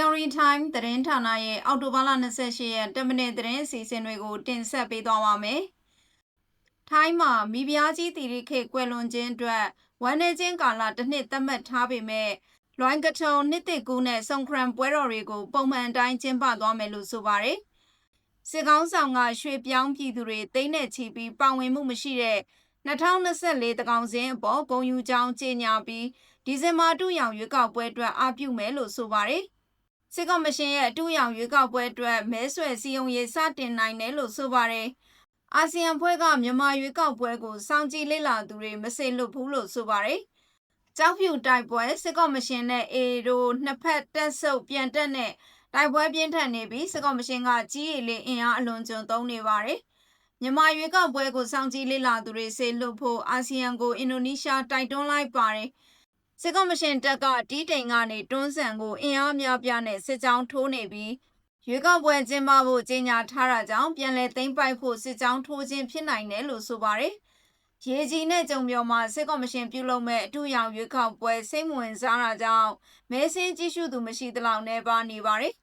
ARI Time သတင်းဌာနရဲ့အောက်တိုဘာလ28ရက်10မိနစ်သတင်းအစီအစဉ်တွေကို တင်ဆက်ပေးသွားပါမယ်။ထိုင်းမှာမိဖုရားကြီးတီရိခေတ်ကွယ်လွန်ခြင်းအတွက်ဝမ်းနည်းခြင်းကာလတစ်နှစ်သတ်မှတ်ထားပေမဲ့လွိုင်းကထုံနှစ်တစ်ကူးနဲ့ဆုံခရံပွဲတော်တွေကိုပုံမှန်အတိုင်းကျင်းပသွားမယ်လို့ဆိုပါတယ်။စစ်ကောင်းဆောင်ကရွှေပြောင်းပြည်သူတွေတိမ့်နဲ့ချီပြီးပါဝင်မှုမရှိတဲ့2024တကောင်စင်းအပေါ်ဂုံယူကြောင်းကြေညာပြီးဒီဇင်ဘာတူရောင်ရွေးကောက်ပွဲအတွက်အပြုမယ်လို့ဆိုပါတယ်။ စစ်ကော်မရှင်ရဲ့အတူရောင်ရွေးကောက်ပွဲအတွက်မဲဆွယ်စည်းရုံးရေးစတင်နိုင်တယ်လို့ဆိုပါတယ်။အာဆီယံဖွဲ့ကမြန်မာရွေးကောက်ပွဲကိုစောင့်ကြည့်လေ့လာသူတွေမစေလွတ်ဘူးလို့ဆိုပါတယ်။ကြောက်ဖြူတိုက်ပွဲစစ်ကော်မရှင်နဲ့အေတို့နှစ်ဖက်တက်ဆုပ်ပြန်တက်နဲ့တိုက်ပွဲပြင်းထန်နေပြီးစစ်ကော်မရှင်ကကြီးရည်လေးအင်အားအလွန်ကျွံသုံးနေပါတယ်။မြန်မာရွေးကောက်ပွဲကိုစောင့်ကြည့်လေ့လာသူတွေစေလွတ်ဖို့အာဆီယံကိုအင်ဒိုနီးရှားတိုက်တွန်းလိုက်ပါတယ်။ စစ်ကော်မရှင်တပ်ကတီးတိန်ကနေတွန်းဆန်ကိုအင်အားများပြားနဲ့စစ်ကြောင်းထိုးနေပြီးရွေးကောက်ပွဲကျင်းပဖို့ကြေညာထားတာကြောင့်ပြန်လည်သိမ်းပိုက်ဖို့စစ်ကြောင်းထိုးခြင်းဖြစ်နိုင်တယ်လို့ဆိုပါတယ်။ရေကြီးနဲ့ကြုံပြောမှာစစ်ကော်မရှင်ပြုလုပ်မဲ့အထူးရောင်ရွေးကောက်ပွဲစိတ်ဝင်စားတာကြောင့်မဲဆင်းကြည့်ရှုသူမရှိသလောက်နဲ့ပါနေပါတယ်